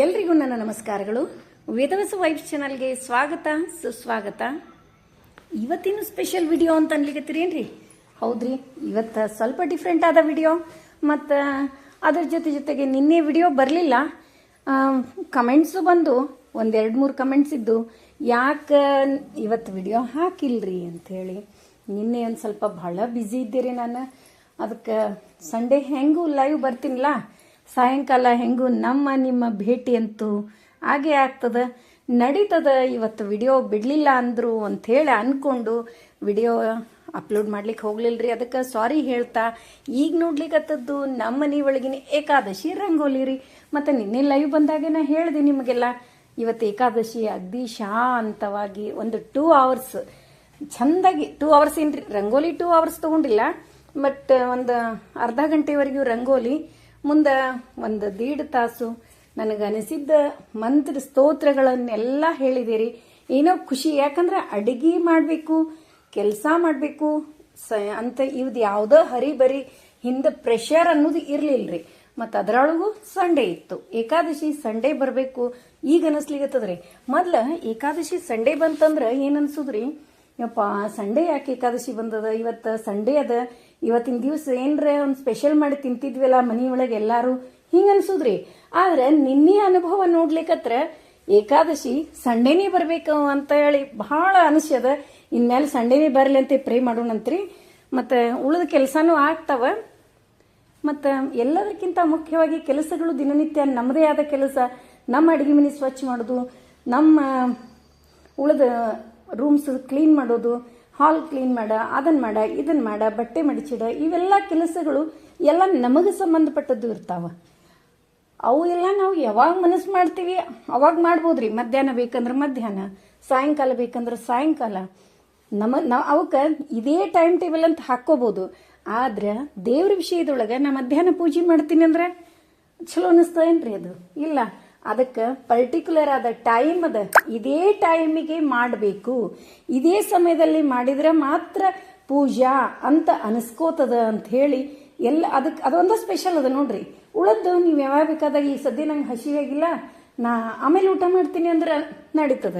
ಎಲ್ರಿಗೂ ನನ್ನ ನಮಸ್ಕಾರಗಳು. ವೇದವಸ ವೈಫ್ ಚಾನಲ್ಗೆ ಸ್ವಾಗತ, ಸುಸ್ವಾಗತ. ಇವತ್ತಿನ ಸ್ಪೆಷಲ್ ವಿಡಿಯೋ ಅಂತ ಅನ್ಲಿಕ್ಕತ್ತೀರೇನ್ರಿ ಹೌದ್ರಿ, ಇವತ್ತು ಸ್ವಲ್ಪ ಡಿಫ್ರೆಂಟ್ ಆದ ವಿಡಿಯೋ. ಮತ್ತು ಅದ್ರ ಜೊತೆ ಜೊತೆಗೆ ನಿನ್ನೆ ವಿಡಿಯೋ ಬರಲಿಲ್ಲ. ಕಮೆಂಟ್ಸು ಬಂದು ಒಂದೆರಡು ಮೂರು ಕಮೆಂಟ್ಸ್ ಇದ್ದು, ಯಾಕೆ ಇವತ್ತು ವಿಡಿಯೋ ಹಾಕಿಲ್ರಿ ಅಂಥೇಳಿ ನಿನ್ನೆ ಒಂದು ಸ್ವಲ್ಪ ಭಾಳ ಬ್ಯುಸಿ ಇದ್ದೀರಿ ನಾನು. ಅದಕ್ಕೆ ಸಂಡೇ ಹೆಂಗೂ ಲೈವ್ ಬರ್ತೀನಿಲ್ಲ ಸಾಯಂಕಾಲ ಹೆಂಗೂ ನಮ್ಮ ನಿಮ್ಮ ಭೇಟಿ ಅಂತೂ ಹಾಗೆ ಆಗ್ತದ. ನಡೀತದ. ಇವತ್ತು ವಿಡಿಯೋ ಬಿಡಲಿಲ್ಲ ಅಂದರು ಅಂಥೇಳಿ ಅಂದ್ಕೊಂಡು ವಿಡಿಯೋ ಅಪ್ಲೋಡ್ ಮಾಡ್ಲಿಕ್ಕೆ ಹೋಗ್ಲಿಲ್ರಿ. ಅದಕ್ಕೆ ಸಾರಿ ಹೇಳ್ತಾ ಈಗ ನೋಡ್ಲಿಕ್ಕತ್ತದ್ದು ನಮ್ಮ ಮನೆ ಒಳಗಿನ ಏಕಾದಶಿ ರಂಗೋಲಿ ರೀ ಮತ್ತು ನಿನ್ನೆ ಲೈವ್ ಬಂದಾಗೆ ನಾ ಹೇಳಿದೆ ನಿಮಗೆಲ್ಲ. ಇವತ್ತು ಏಕಾದಶಿ ಅಗ್ದಿ ಶಾಂತವಾಗಿ ಒಂದು ಟೂ ಅವರ್ಸ್ ಚಂದಾಗಿ ಟೂ ಅವರ್ಸ್ ಏನ್ರಿ? ರಂಗೋಲಿ ಟೂ ಅವರ್ಸ್ ತಗೊಂಡಿಲ್ಲ. ಬಟ್ ಒಂದು ಅರ್ಧ ಗಂಟೆವರೆಗೂ ರಂಗೋಲಿ ಮುಂದೆ ಒಂದು ದೀಡ್ ತಾಸು ನನಗೆ ಅನಿಸಿದ್ದ ಮಂತ್ರ ಸ್ತೋತ್ರಗಳನ್ನೆಲ್ಲ ಹೇಳಿದಿರಿ. ಏನೋ ಖುಷಿ, ಯಾಕಂದ್ರೆ ಅಡಿಗೆ ಮಾಡಬೇಕು, ಕೆಲಸ ಮಾಡಬೇಕು, ಸ ಅಂತ ಇವ್ದು ಯಾವುದೋ ಹರಿಬರಿ, ಹಿಂದೆ ಪ್ರೆಷರ್ ಅನ್ನೋದು ಇರಲಿಲ್ಲ ರೀ ಮತ್ತು ಅದರೊಳಗೂ ಸಂಡೇ ಇತ್ತು. ಏಕಾದಶಿ ಸಂಡೇ ಬರಬೇಕು, ಈಗ ಅನಿಸ್ಲಿಗತ್ತದ್ರಿ ಮೊದ್ಲು ಏಕಾದಶಿ ಸಂಡೇ ಬಂತಂದ್ರೆ ಏನು ಅನ್ಸುದ್ರಿ? ಯಪ್ಪ, ಸಂಡೇ ಯಾಕೆ ಏಕಾದಶಿ ಬಂದದ? ಇವತ್ತು ಸಂಡೇ ಅದ. ಇವತ್ತಿನ ದಿವಸ ಏನ್ರೆ ಒಂದು ಸ್ಪೆಷಲ್ ಮಾಡಿ ತಿಂತಿದ್ವಲ್ಲ ಮನೆಯೊಳಗೆ ಎಲ್ಲಾರು, ಹಿಂಗ ಅನ್ಸುದ್ರಿ. ಆದ್ರೆ ನಿನ್ನೆ ಅನುಭವ ನೋಡ್ಲಿಕ್ಕತ್ರ ಏಕಾದಶಿ ಸಂಡೇನೇ ಬರ್ಬೇಕು ಅಂತ ಹೇಳಿ ಬಹಳ ಅನಿಸ್ಯದ. ಇನ್ಮೇಲೆ ಸಂಡೇನೇ ಬರಲಿ ಅಂತ ಪ್ರೇ ಮಾಡೋಣಂತ್ರಿ. ಮತ್ತು ಉಳಿದ ಕೆಲಸನೂ ಆಗ್ತಾವ. ಮತ್ತು ಎಲ್ಲದಕ್ಕಿಂತ ಮುಖ್ಯವಾಗಿ ಕೆಲಸಗಳು ದಿನನಿತ್ಯ ನಮ್ಮದೇ ಆದ ಕೆಲಸ. ನಮ್ಮ ಅಡುಗೆ ಮನೆ ಸ್ವಚ್ಛ ಮಾಡೋದು, ನಮ್ಮ ಉಳಿದ ರೂಮ್ಸ್ ಕ್ಲೀನ್ ಮಾಡೋದು ಹಾಲ್ ಕ್ಲೀನ್ ಮಾಡ ಅದನ್ನ ಮಾಡ ಇದನ್ನ ಮಾಡ, ಬಟ್ಟೆ ಮಡಿಚಿಡ, ಇವೆಲ್ಲ ಕೆಲಸಗಳು ಎಲ್ಲ ನಮಗೆ ಸಂಬಂಧಪಟ್ಟದ್ದು ಇರ್ತಾವ. ಅವು ಎಲ್ಲ ನಾವು ಯಾವಾಗ ಮನಸ್ಸು ಮಾಡ್ತೀವಿ, ಅವಾಗ ಮಾಡ್ಬೋದ್ರಿ. ಮಧ್ಯಾಹ್ನ ಬೇಕಂದ್ರೆ ಮಧ್ಯಾಹ್ನ, ಸಾಯಂಕಾಲ ಬೇಕಂದ್ರೆ ಸಾಯಂಕಾಲ. ನಮ ನಾವು ಅವಕ್ಕೆ ಇದೇ ಟೈಮ್ ಟೇಬಲ್ ಅಂತ ಹಾಕೋಬಹುದು ಆದ್ರೆ ದೇವ್ರ ವಿಷಯದೊಳಗೆ ನಾ ಮಧ್ಯಾಹ್ನ ಪೂಜೆ ಮಾಡ್ತೀನಿ ಅಂದ್ರೆ ಚಲೋ ಅನಿಸ್ತದೇನ್ರಿ ಅದು? ಇಲ್ಲ. ಅದಕ್ಕೆ ಪರ್ಟಿಕ್ಯುಲರ್ ಆದ ಟೈಮ್ ಅದ ಇದೇ ಟೈಮಿಗೆ ಮಾಡಬೇಕು. ಇದೇ ಸಮಯದಲ್ಲಿ ಮಾಡಿದ್ರೆ ಮಾತ್ರ ಪೂಜಾ ಅಂತ ಅನಿಸ್ಕೋತದ ಅಂತ ಹೇಳಿ ಎಲ್ಲ ಅದಕ್ಕೆ ಅದೊಂದು ಸ್ಪೆಷಲ್ ಅದ ನೋಡ್ರಿ. ಉಳದ್ದು ನೀವು ಯಾವಾಗ ಬೇಕಾದಾಗ ಈ ಸದ್ಯ ನಂಗೆ ಹಸಿವಾಗಿಲ್ಲ ನಾ ಆಮೇಲೆ ಊಟ ಮಾಡ್ತೀನಿ ಅಂದ್ರೆ ನಡೀತದ.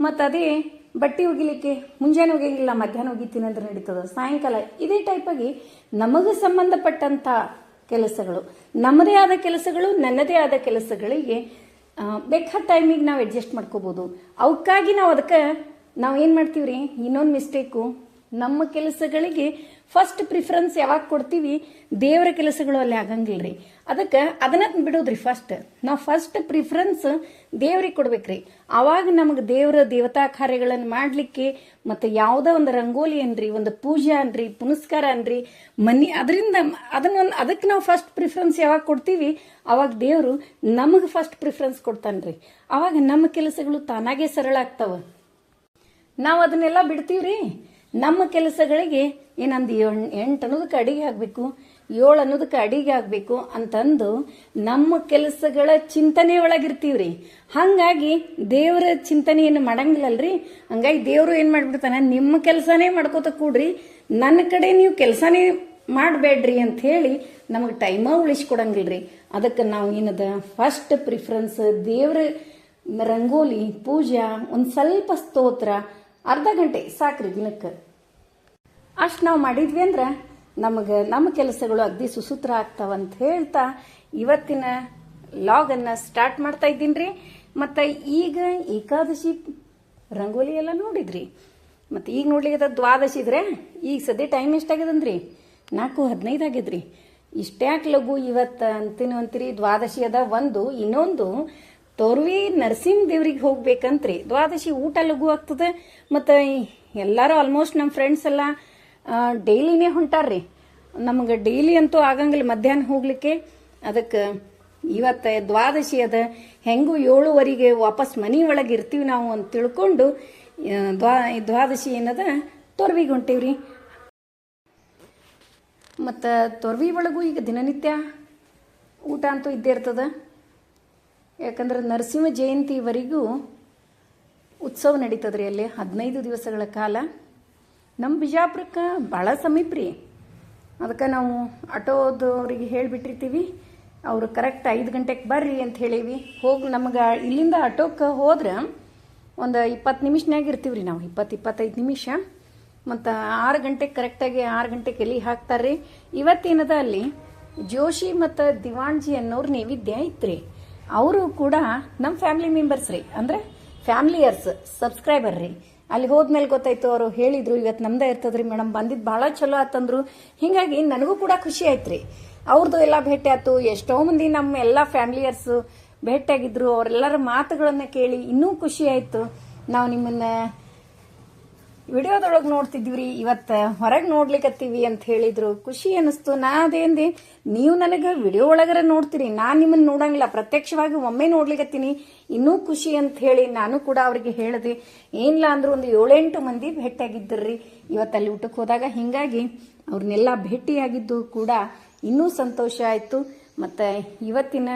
ಮತ್ತು ಅದೇ ಬಟ್ಟೆ ಒಗಿಲಿಕ್ಕೆ ಮುಂಜಾನೆ ಒಗಿಲಿಲ್ಲ ಮಧ್ಯಾಹ್ನ ಒಗಿತೀನಿ ಅಂದ್ರೆ ನಡೀತದ. ಸಾಯಂಕಾಲ ಇದೇ ಟೈಪಾಗಿ ನಮಗೆ ಸಂಬಂಧಪಟ್ಟಂಥ ಕೆಲಸಗಳು. ನಮ್ಮದೇ ಆದ ಕೆಲಸಗಳು, ನನ್ನದೇ ಆದ ಕೆಲಸಗಳಿಗೆ ಬೇಕಾದ ಟೈಮಿಗೆ ನಾವು ಅಡ್ಜಸ್ಟ್ ಮಾಡ್ಕೋಬೋದು. ಅವಕ್ಕಾಗಿ ನಾವು ಅದಕ್ಕೆ ನಾವು ಏನು ಮಾಡ್ತೀವಿ ರೀ ಇನ್ನೊಂದು ಮಿಸ್ಟೇಕು ನಮ್ಮ ಕೆಲಸಗಳಿಗೆ ಫಸ್ಟ್ ಪ್ರಿಫರೆನ್ಸ್ ಯಾವಾಗ ಕೊಡ್ತೀವಿ? ದೇವರ ಕೆಲಸಗಳು ಅಲ್ಲಿ ಆಗಂಗಿಲ್ಲ ರೀ ಅದಕ್ಕೆ ಅದನ್ನ ಬಿಡೋದ್ರಿ ಫಸ್ಟ್ ನಾವು ಫಸ್ಟ್ ಪ್ರಿಫರೆನ್ಸ್ ದೇವ್ರಿಗೆ ಕೊಡ್ಬೇಕ್ರಿ. ಅವಾಗ ನಮಗೆ ದೇವರ ದೇವತಾ ಕಾರ್ಯಗಳನ್ನು ಮಾಡಲಿಕ್ಕೆ ಮತ್ತು ಯಾವುದೋ ಒಂದು ರಂಗೋಲಿ ಅನ್ರಿ, ಒಂದು ಪೂಜೆ ಅನ್ರಿ, ಪುನಸ್ಕಾರ ಅನ್ರಿ, ಮನಿ ಅದರಿಂದ ಅದನ್ನೊಂದು ಅದಕ್ಕೆ ನಾವು ಫಸ್ಟ್ ಪ್ರಿಫರೆನ್ಸ್ ಯಾವಾಗ ಕೊಡ್ತೀವಿ? ಅವಾಗ ದೇವರು ನಮಗೆ ಫಸ್ಟ್ ಪ್ರಿಫರೆನ್ಸ್ ಕೊಡ್ತಾನ್ರಿ. ಅವಾಗ ನಮ್ಮ ಕೆಲಸಗಳು ತಾನಾಗೆ ಸರಳ ಆಗ್ತಾವ. ನಾವು ಅದನ್ನೆಲ್ಲ ಬಿಡ್ತೀವ್ರಿ? ನಮ್ಮ ಕೆಲಸಗಳಿಗೆ ಏನಂದು ಎಂಟು ಅನ್ನೋದಕ್ಕೆ ಅಡಿಗೆ ಆಗಬೇಕು, ಏಳು ಅನ್ನೋದಕ್ಕೆ ಅಡಿಗೆ ಆಗಬೇಕು ಅಂತಂದು ನಮ್ಮ ಕೆಲಸಗಳ ಚಿಂತನೆ ಒಳಗಿರ್ತೀವ್ರಿ. ಹಾಗಾಗಿ ದೇವರ ಚಿಂತನೆಯನ್ನು ಮಾಡಂಗಿಲ್ಲಲ್ರಿ. ಹಂಗಾಗಿ ದೇವರು ಏನು ಮಾಡ್ಬಿಡ್ತಾನೆ, ನಿಮ್ಮ ಕೆಲಸನೇ ಮಾಡ್ಕೋತ ಕೂಡ್ರಿ. ನನ್ನ ಕಡೆ ನೀವು ಕೆಲಸನೇ ಮಾಡಬೇಡ್ರಿ ಅಂತ ಹೇಳಿ ನಮಗೆ ಟೈಮ ಉಳಿಸ್ಕೊಡಂಗಿಲ್ರಿ. ಅದಕ್ಕೆ ನಾವು ಏನದ ಫಸ್ಟ್ ಪ್ರಿಫರೆನ್ಸ್ ದೇವ್ರ ರಂಗೋಲಿ, ಪೂಜಾ, ಒಂದು ಸ್ವಲ್ಪ ಸ್ತೋತ್ರ ಅರ್ಧ ಗಂಟೆ ಸಾಕ್ರಿ ದಿನಕ್ಕೆ. ಅಷ್ಟು ನಾವು ಮಾಡಿದ್ವಿ ಅಂದ್ರೆ ನಮಗೆ ನಮ್ಮ ಕೆಲಸಗಳು ಅಗ್ದಿ ಸುಸೂತ್ರ ಆಗ್ತಾವ ಅಂತ ಹೇಳ್ತಾ ಇವತ್ತಿನ ಲಾಗನ್ನು ಸ್ಟಾರ್ಟ್ ಮಾಡ್ತಾ ಇದ್ದೀನಿ ರೀ ಮತ್ತು ಈಗ ಏಕಾದಶಿ ರಂಗೋಲಿ ಎಲ್ಲ ನೋಡಿದ್ರಿ. ಮತ್ತು ಈಗ ನೋಡ್ಲಿಕ್ಕೆ ದ್ವಾದಶಿ ಇದ್ರೆ ಈಗ ಸದ್ಯ ಟೈಮ್ ಎಷ್ಟಾಗ್ಯದಂದ್ರಿ ನಾಲ್ಕು ಹದಿನೈದು ಆಗ್ಯದ್ರಿ. ಇಷ್ಟ್ಯಾಕೆ ಲಘು ಇವತ್ತು ಅಂತೀನು ಅಂತೀರಿ, ದ್ವಾದಶಿ ಅದ ಒಂದು, ಇನ್ನೊಂದು ತೋರ್ವಿ ನರಸಿಂಹ ದೇವ್ರಿಗೆ ಹೋಗ್ಬೇಕಂತ್ರಿ. ದ್ವಾದಶಿ ಊಟ ಲಘು ಆಗ್ತದೆ. ಮತ್ತು ಎಲ್ಲರೂ ಆಲ್ಮೋಸ್ಟ್ ನಮ್ಮ ಫ್ರೆಂಡ್ಸ್ ಎಲ್ಲ ಡೈಲಿನೇ ಹೊಂಟಾರ್ರಿ. ನಮಗೆ ಡೈಲಿ ಅಂತೂ ಆಗಂಗಿಲ್ಲ ಮಧ್ಯಾಹ್ನ ಹೋಗ್ಲಿಕ್ಕೆ. ಅದಕ್ಕೆ ಇವತ್ತು ದ್ವಾದಶಿ ಅದ. ಹೆಂಗು ಏಳುವರೆಗೆ ವಾಪಸ್ ಮನೆ ಒಳಗೆ ಇರ್ತೀವಿ ನಾವು ಅಂತ ತಿಳ್ಕೊಂಡು ದ್ವಾ ದ್ವಾದಶಿ ಏನದ, ತೊರ್ವಿಗೆ ಹೊಂಟೀವ್ರಿ. ಮತ್ತು ತೊರ್ವಿ ಒಳಗೂ ಈಗ ದಿನನಿತ್ಯ ಊಟ ಅಂತೂ ಇದ್ದೇ ಇರ್ತದ. ಯಾಕಂದ್ರೆ ನರಸಿಂಹ ಜಯಂತಿವರೆಗೂ ಉತ್ಸವ ನಡೀತದ್ರಿ ಅಲ್ಲಿ. ಹದಿನೈದು ದಿವಸಗಳ ಕಾಲ. ನಮ್ಮ ಬಿಜಾಪುರಕ್ಕೆ ಭಾಳ ಸಮೀಪ ರೀ. ಅದಕ್ಕೆ ನಾವು ಆಟೋದವ್ರಿಗೆ ಹೇಳಿಬಿಟ್ಟಿರ್ತೀವಿ, ಅವರು ಕರೆಕ್ಟ್ ಐದು ಗಂಟೆಗೆ ಬರ್ರಿ ಅಂತ ಹೇಳೀವಿ. ಹೋಗಿ ನಮ್ಗೆ ಇಲ್ಲಿಂದ ಆಟೋಕ್ಕೆ ಹೋದ್ರೆ ಒಂದು ಇಪ್ಪತ್ತು ನಿಮಿಷನಾಗ ಇರ್ತೀವಿ ರೀ ನಾವು. ಇಪ್ಪತ್ತು ಇಪ್ಪತ್ತೈದು ನಿಮಿಷ. ಮತ್ತು ಆರು ಗಂಟೆಗೆ ಕರೆಕ್ಟಾಗಿ ಆರು ಗಂಟೆಗೆ ಎಲ್ಲಿ ಹಾಕ್ತಾರೆ ರೀ ಇವತ್ತೇನದ ಅಲ್ಲಿ ಜೋಶಿ ಮತ್ತು ದಿವಾಣ್ಜಿ ಅನ್ನೋರು ನೈವೇದ್ಯ ಐತ್ರಿ. ಅವರು ಕೂಡ ನಮ್ಮ ಫ್ಯಾಮಿಲಿ ಮೆಂಬರ್ಸ್ ರೀ. ಅಂದರೆ ಫ್ಯಾಮಿಲಿಯರ್ಸ್ ಸಬ್ಸ್ಕ್ರೈಬರ್ ರೀ. ಅಲ್ಲಿ ಹೋದ್ಮೇಲೆ ಗೊತ್ತಾಯ್ತು, ಅವರು ಹೇಳಿದ್ರು ಇವತ್ತು ನಮ್ದೇ ಇರ್ತದ್ರಿ ಮೇಡಮ್ ಬಂದಿದ್ದು ಭಾಳ ಚಲೋ ಆತಂದ್ರು. ಹಿಂಗಾಗಿ ನನಗೂ ಕೂಡ ಖುಷಿ ಆಯ್ತು ರೀ ಅವ್ರದ್ದು ಎಲ್ಲ ಭೇಟಿ ಆಯ್ತು, ಎಷ್ಟೋ ಮಂದಿ ನಮ್ಮ ಎಲ್ಲ ಫ್ಯಾಮಿಲಿಯರ್ಸ್ ಭೇಟಿಯಾಗಿದ್ರು, ಅವರೆಲ್ಲರ ಮಾತುಗಳನ್ನ ಕೇಳಿ ಇನ್ನೂ ಖುಷಿ ಆಯ್ತು. ನಾವು ನಿಮ್ಮನ್ನ ವಿಡಿಯೋದೊಳಗೆ ನೋಡ್ತಿದ್ವಿ ಇವತ್ತು ಹೊರಗೆ ನೋಡ್ಲಿಕ್ಕತ್ತೀವಿ ಅಂತ ಹೇಳಿದ್ರು. ಖುಷಿ ಅನಿಸ್ತು ನಾ ಅದೇಂದೆ ನೀವು ನನಗೆ ವಿಡಿಯೋ ಒಳಗರ ನೋಡ್ತೀರಿ, ನಾನು ನಿಮ್ಮನ್ನು ನೋಡಂಗಿಲ್ಲ. ಪ್ರತ್ಯಕ್ಷವಾಗಿ ಒಮ್ಮೆ ನೋಡ್ಲಿಕ್ಕತ್ತೀನಿ ಇನ್ನೂ ಖುಷಿ ಅಂತ ಹೇಳಿ ನಾನು ಕೂಡ ಅವರಿಗೆ ಹೇಳಿದೆ. ಏನಿಲ್ಲ ಅಂದ್ರೆ ಒಂದು ಏಳೆಂಟು ಮಂದಿ ಭೇಟಿಯಾಗಿದ್ದರ್ರಿ. ಇವತ್ತು ಅಲ್ಲಿ ಊಟಕ್ಕೆ ಹೋದಾಗ ಹೀಗಾಗಿ ಅವ್ರನ್ನೆಲ್ಲ ಭೇಟಿಯಾಗಿದ್ದು ಕೂಡ ಇನ್ನೂ ಸಂತೋಷ ಆಯಿತು. ಮತ್ತು ಇವತ್ತಿನ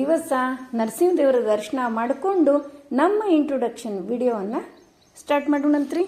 ದಿವಸ ನರಸಿಂಹ ದೇವರ ದರ್ಶನ ಮಾಡಿಕೊಂಡು ನಮ್ಮ ಇಂಟ್ರೊಡಕ್ಷನ್ ವಿಡಿಯೋವನ್ನು ಸ್ಟಾರ್ಟ್ ಮಾಡೋಣಂತ್ರಿ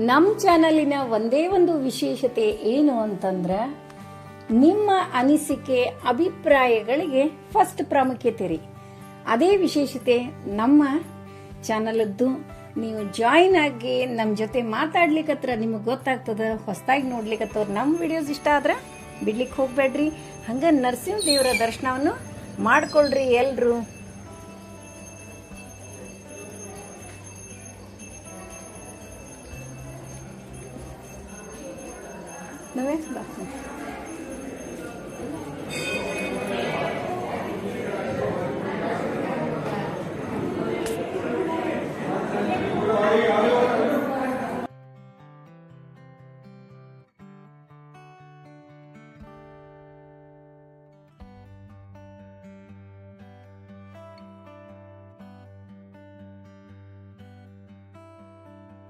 ನಮ್ಮ ಚಾನಲಿನ ಒಂದೇ ಒಂದು ವಿಶೇಷತೆ ಏನು ಅಂತಂದ್ರೆ, ನಿಮ್ಮ ಅನಿಸಿಕೆ, ಅಭಿಪ್ರಾಯಗಳಿಗೆ ಫಸ್ಟ್ ಪ್ರಾಮುಖ್ಯತೆ ರೀ ಅದೇ ವಿಶೇಷತೆ, ನಮ್ಮ ಚಾನಲದ್ದು ನೀವು ಜಾಯಿನ್ ಆಗಿ ನಮ್ಮ ಜೊತೆ ಮಾತಾಡ್ಲಿಕ್ಕತ್ರ ನಿಮಗೆ ಗೊತ್ತಾಗ್ತದೆ, ಹೊಸದಾಗಿ ನೋಡ್ಲಿಕ್ಕತ್ತವ್ರು ನಮ್ಮ ವಿಡಿಯೋಸ್ ಇಷ್ಟ ಆದ್ರೆ ಬಿಡ್ಲಿಕ್ಕೆ ಹೋಗ್ಬೇಡ್ರಿ. ಹಂಗ ನರಸಿಂಹ ದೇವರ ದರ್ಶನವನ್ನು ಮಾಡ್ಕೊಳ್ರಿ ಎಲ್ರು.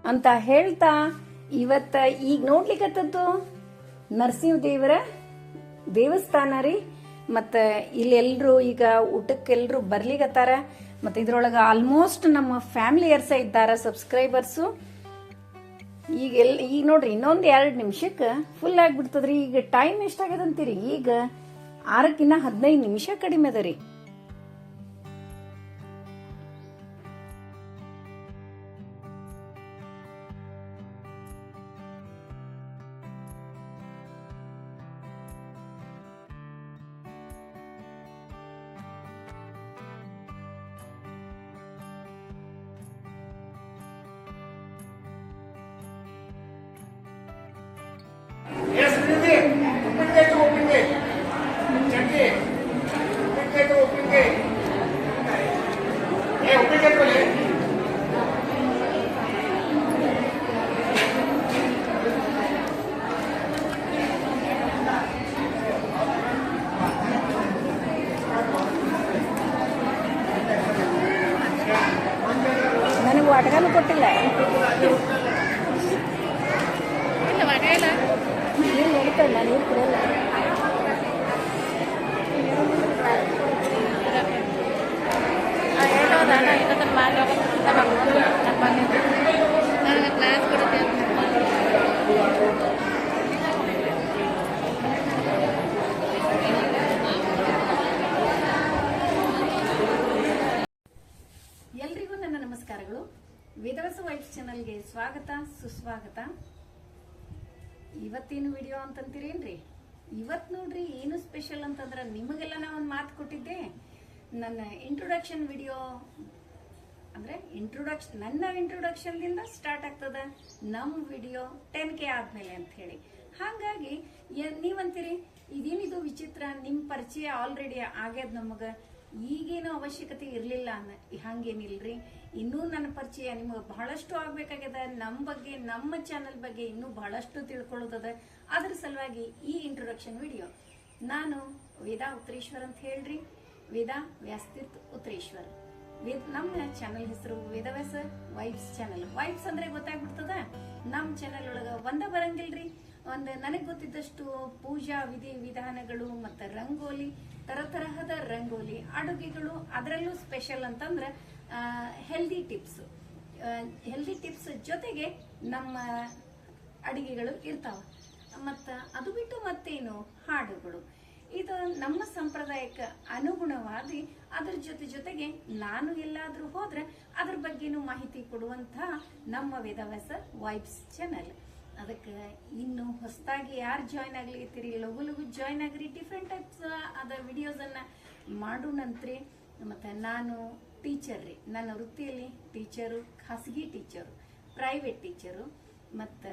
ಅಂತ ಹೇಳ್ತಾ ಇವತ್ತ ಈಗ ನೋಡ್ಲಿಕ್ಕತ್ತದ್ದು ನರಸಿಂಹ ದೇವರ ದೇವಸ್ಥಾನ ರೀ. ಮತ್ತು ಇಲ್ಲೆಲ್ಲರೂ ಈಗ ಊಟಕ್ಕೆಲ್ಲರೂ ಬರ್ಲಿಗತ್ತಾರ ಮತ್ತು ಇದ್ರೊಳಗೆ ಆಲ್ಮೋಸ್ಟ್ ನಮ್ಮ ಫ್ಯಾಮಿಲಿಯರ್ಸ ಇದ್ದಾರೆ ಸಬ್ಸ್ಕ್ರೈಬರ್ಸು ಈಗ ಎಲ್, ಈಗ ನೋಡ್ರಿ, ಇನ್ನೊಂದು ಎರಡು ನಿಮಿಷಕ್ಕೆ ಫುಲ್ ಆಗಿಬಿಡ್ತದ್ರಿ. ಈಗ ಟೈಮ್ ಎಷ್ಟಾಗದಂತೀರಿ ಈಗ ಆರಕ್ಕಿನ್ನ ಹದಿನೈದು ನಿಮಿಷ ಕಡಿಮೆ ಅದ ఓపెంగే ఓపెన్ గేట్ ఓపెంగే చెక్కి ఓపెన్ గేట్ ఓపెంగే ఏ ఓపెన్ ಸುಸ್ವಾಗತ ಇವತ್ತಿನ ವಿಡಿಯೋ ಅಂತಂತೀರೇನ್ರಿ? ಇವತ್ ನೋಡ್ರಿ ಏನು ಸ್ಪೆಷಲ್ ಅಂತಂದ್ರೆ ನಿಮಗೆಲ್ಲ ನಾ ಒಂದು ಮಾತು ಕೊಟ್ಟಿದ್ದೆ. ನನ್ನ ಇಂಟ್ರೊಡಕ್ಷನ್ ವಿಡಿಯೋ. ಅಂದ್ರೆ ಇಂಟ್ರೊಡಕ್ಷನ್ ನನ್ನ ಇಂಟ್ರೊಡಕ್ಷನ್ದಿಂದ ಸ್ಟಾರ್ಟ್ ಆಗ್ತದ ನಮ್ಮ ವಿಡಿಯೋ ಟೆನ್ ಕೆ ಆದ್ಮೇಲೆ ಅಂತ ಹೇಳಿ. ಹಾಗಾಗಿ ನೀವಂತೀರಿ ಇದೇನಿದು ವಿಚಿತ್ರ? ನಿಮ್ಮ ಪರಿಚಯ ಆಲ್ರೆಡಿ ಆಗ್ಯದ ನಮಗ? ಈಗೇನು ಅವಶ್ಯಕತೆ ಇರಲಿಲ್ಲ ಅನ್ನ ಹಂಗೇನಿಲ್ರಿ? ಇನ್ನೂ ನನ್ನ ಪರಿಚಯ ನಿಮಗೆ ಬಹಳಷ್ಟು ಆಗ್ಬೇಕಾಗ್ಯದ. ನಮ್ಮ ಬಗ್ಗೆ, ನಮ್ಮ ಚಾನಲ್ ಬಗ್ಗೆ ಇನ್ನೂ ಬಹಳಷ್ಟು ತಿಳ್ಕೊಳ್ಳೋದದ. ಅದ್ರ ಸಲುವಾಗಿ ಈ ಇಂಟ್ರೊಡಕ್ಷನ್ ವಿಡಿಯೋ ನಾನು ವೇದಾ ಉತ್ತರೇಶ್ವರ್ ಅಂತ ಹೇಳ್ರಿ. ವೇದಾ ವ್ಯಾಸ್ತಿತ್ ಉತ್ತರೇಶ್ವರ್. ನಮ್ಮ ಚಾನಲ್ ಹೆಸರು ವೇದವ್ಯಾಸ ವೈಬ್ಸ್ ಚಾನಲ್ ವೈಬ್ಸ್ ಅಂದ್ರೆ ಗೊತ್ತಾಗ್ಬಿಡ್ತದ? ನಮ್ಮ ಚಾನಲ್ ಒಳಗ ಒಂದ ಬರಂಗಿಲ್ರಿ. ಒಂದು ನನಗೆ ಗೊತ್ತಿದ್ದಷ್ಟು ಪೂಜಾ ವಿಧಿ ವಿಧಾನಗಳು ಮತ್ತು ರಂಗೋಲಿ ತರತರಹದ ರಂಗೋಲಿ, ಅಡುಗೆಗಳು, ಅದರಲ್ಲೂ ಸ್ಪೆಷಲ್ ಅಂತಂದ್ರೆ ಹೆಲ್ದಿ ಟಿಪ್ಸ್ ಹೆಲ್ದಿ ಟಿಪ್ಸ್ ಜೊತೆಗೆ ನಮ್ಮ ಅಡುಗೆಗಳು ಇರ್ತಾವ. ಮತ್ತು ಅದು ಬಿಟ್ಟು ಮತ್ತೇನು? ಹಾಡುಗಳು. ಇದು ನಮ್ಮ ಸಂಪ್ರದಾಯಕ್ಕೆ ಅನುಗುಣವಾಗಿ ಅದ್ರ ಜೊತೆ ಜೊತೆಗೆ ನಾನು ಎಲ್ಲಾದರೂ ಹೋದ್ರೆ ಅದ್ರ ಬಗ್ಗೆನೂ ಮಾಹಿತಿ ಕೊಡುವಂತಹ ನಮ್ಮ ವೇದವ್ಯಾಸ ವೈಬ್ಸ್ ಚಾನಲ್ ಅದಕ್ಕೆ ಇನ್ನು ಹೊಸದಾಗಿ ಯಾರು ಜಾಯ್ನ್ ಆಗ್ಲಿತ್ತೀರಿ ಲಘು ಲಘು ಜಾಯ್ನ್ ಆಗ್ರಿ ಡಿಫ್ರೆಂಟ್ ಟೈಪ್ಸ್ ಅದ ವಿಡಿಯೋಸನ್ನು ಮಾಡೋಣಂತ್ರಿ ಮತ್ತು ನಾನು ಟೀಚರ್ ರೀ. ನನ್ನ ವೃತ್ತಿಯಲ್ಲಿ ಟೀಚರು ಖಾಸಗಿ ಟೀಚರು ಪ್ರೈವೇಟ್ ಟೀಚರು ಮತ್ತು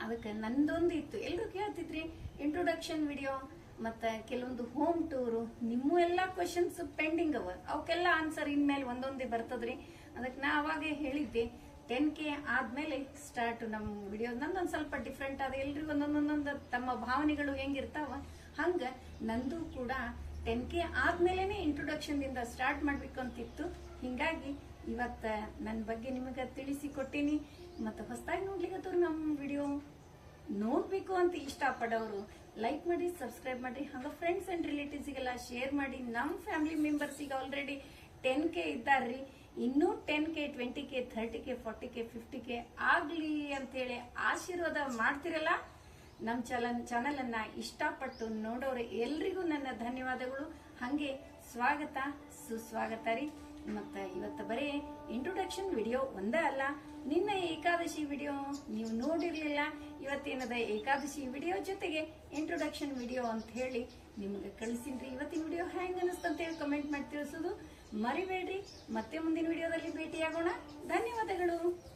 ಅದಕ್ಕೆ ನಂದೊಂದು ಇತ್ತು. ಎಲ್ಲರೂ ಕೇಳ್ತಿದ್ರಿ ಇಂಟ್ರೊಡಕ್ಷನ್ ವಿಡಿಯೋ ಮತ್ತು ಕೆಲವೊಂದು ಹೋಮ್ ಟೂರು ನಿಮ್ಮ ಎಲ್ಲ ಕ್ವಶನ್ಸ್ ಪೆಂಡಿಂಗ್ ಅವ. ಅವಕ್ಕೆಲ್ಲ ಆನ್ಸರ್ ಇನ್ಮೇಲೆ ಒಂದೊಂದೇ ಬರ್ತದ್ರಿ. ಅದಕ್ಕೆ ನಾ ಅವಾಗೇ ಹೇಳಿದ್ದೆ ಟೆನ್ ಕೆ ಆದ್ಮೇಲೆ ಸ್ಟಾರ್ಟ್ ನಮ್ಮ ವಿಡಿಯೋ ನಂದೊಂದು ಸ್ವಲ್ಪ ಡಿಫ್ರೆಂಟ್ ಅದ ಎಲ್ರಿಗೂ ಒಂದೊಂದೊಂದೊಂದು ತಮ್ಮ ಭಾವನೆಗಳು ಹೆಂಗಿರ್ತಾವ, ಹಂಗ ನಂದು ಕೂಡ ಟೆನ್ ಕೆ ಆದ್ಮೇಲೆ ಇಂಟ್ರೊಡಕ್ಷನ್ದಿಂದ ಸ್ಟಾರ್ಟ್ ಮಾಡಬೇಕು ಅಂತಿತ್ತು. ಹಿಂಗಾಗಿ ಇವತ್ತು ನನ್ನ ಬಗ್ಗೆ ನಿಮಗೆ ತಿಳಿಸಿ ಕೊಟ್ಟೀನಿ ಮತ್ತೆ ಹೊಸದಾಗಿ ನೋಡ್ಲಿಕ್ಕತ್ತವ್ರು ನಮ್ಮ ವಿಡಿಯೋ ನೋಡ್ಬೇಕು ಅಂತ ಇಷ್ಟಪಡೋರು ಲೈಕ್ ಮಾಡಿ ಸಬ್ಸ್ಕ್ರೈಬ್ ಮಾಡಿ ಹಂಗ ಫ್ರೆಂಡ್ಸ್ ಅಂಡ್ ರಿಲೇಟಿವ್ಸಿಗೆಲ್ಲ ಶೇರ್ ಮಾಡಿ. ನಮ್ಮ ಫ್ಯಾಮಿಲಿ ಮೆಂಬರ್ಸಿಗೆ ಆಲ್ರೆಡಿ ಟೆನ್ ಕೆ ಇದ್ದಾರ್ರಿ. ಇನ್ನೂ ten K twenty K thirty K forty K fifty K ಆಗ್ಲಿ ಅಂತೇಳಿ ಆಶೀರ್ವಾದ ಮಾಡ್ತಿರಲ್ಲ? ನಮ್ಮ ಚಲನ್ ಚಾನಲನ್ನು ಇಷ್ಟಪಟ್ಟು ನೋಡೋರು ಎಲ್ರಿಗೂ ನನ್ನ ಧನ್ಯವಾದಗಳು. ಹಾಗೆ ಸ್ವಾಗತ, ಸುಸ್ವಾಗತ ರೀ. ಮತ್ತು ಇವತ್ತು ಬರೀ ಇಂಟ್ರೊಡಕ್ಷನ್ ವಿಡಿಯೋ ಒಂದೇ ಅಲ್ಲ. ನಿನ್ನ ಏಕಾದಶಿ ವಿಡಿಯೋ ನೀವು ನೋಡಿರಲಿಲ್ಲ. ಇವತ್ತೇನದ ಏಕಾದಶಿ ವಿಡಿಯೋ ಜೊತೆಗೆ ಇಂಟ್ರೊಡಕ್ಷನ್ ವಿಡಿಯೋ ಅಂತ ಹೇಳಿ ನಿಮ್ಗೆ ಕಳಿಸಿನ್ರಿ ಇವತ್ತಿನ ವಿಡಿಯೋ ಹೆಂಗೆ ಅನಿಸ್ತಂತೇಳಿ ಕಮೆಂಟ್ ಮಾಡಿ ತಿಳಿಸೋದು. ಮರಿಬೇಡ್ರಿ. ಮತ್ತೆ ಮುಂದಿನ ವಿಡಿಯೋದಲ್ಲಿ ಭೇಟಿಯಾಗೋಣ. ಧನ್ಯವಾದಗಳು.